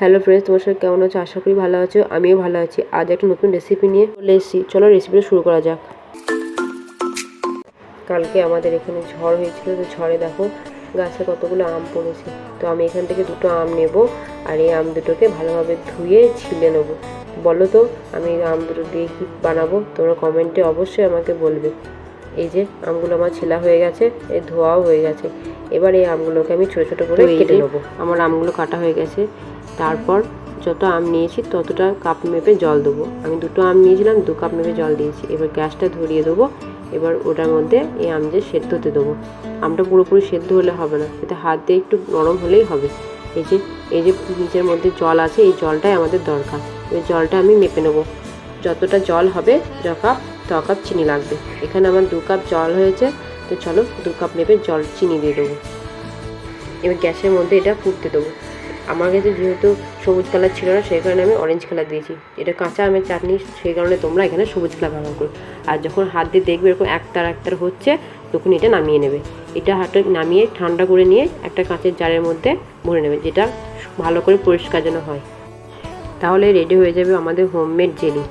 Hello friends তোমার সবাই কেমন আছো? আশা করি ভালো আছো, আমিও ভালো আছি। আজ একটা নতুন রেসিপি নিয়ে চলে এসেছি। চলো রেসিপিটা শুরু করা যাক। কালকে আমাদের এখানে ঝড় হয়েছিল, তো ঝড়ে দেখো গাছে কতগুলো আম পড়েছে। তো আমি এখান থেকে দুটো আম নেব আর এই আম দুটোকে ভালোভাবে ধুয়ে ছিলে নেব। বলো তো, আমি আম দুটো দিয়ে কী বানাবো? তোমরা কমেন্টে অবশ্যই আমাকে বলবে। এই যে আমগুলো আমার ছেলা হয়ে গেছে এই ধোয়াও হয়ে গেছে। এবার এই আমগুলোকে আমি ছোটো ছোটো করে কেটে নেব। আমার আমগুলো কাটা হয়ে গেছে তারপর যত আম নিয়েছি ততটা কাপ মেপে জল দেবো। আমি দুটো আম নিয়েছিলাম দু কাপ মেপে জল দিয়েছি। এবার গ্যাসটা ধরিয়ে দেবো এবার ওটার মধ্যে এই আম যে সেদ্ধ হতে দেবো। আমটা পুরোপুরি সেদ্ধ হলে হবে না এতে হাত দিয়ে একটু নরম হলেই হবে। এই যে এই যে নিচের মধ্যে জল আছে এই জলটাই আমাদের দরকার। এই জলটা আমি মেপে নেব। যতটা জল হবে য কাপ ত কাপ চিনি লাগবে। এখানে আমার দু কাপ জল হয়েছে, তো চলো দু কাপ মেপে জল চিনি দিয়ে দেবো। এবার গ্যাসের মধ্যে এটা ফুটতে দেবো। আমার কাছে যেহেতু সবুজ কালার ছিল না, সেই কারণে আমি অরেঞ্জ কালার দিয়েছি। এটা কাঁচা আমের চাটনি, সেই কারণে তোমরা এখানে সবুজ কালার ব্যবহার করো। আর যখন হাত দিয়ে দেখবে এরকম একতার একতার হচ্ছে, তখন এটা নামিয়ে নেবে। এটা হাতে নামিয়ে ঠান্ডা করে নিয়ে একটা কাঁচের জারের মধ্যে ভরে নেবে, যেটা ভালো করে পরিষ্কার যেন হয়। তাহলে রেডি হয়ে যাবে আমাদের হোমমেড জেলি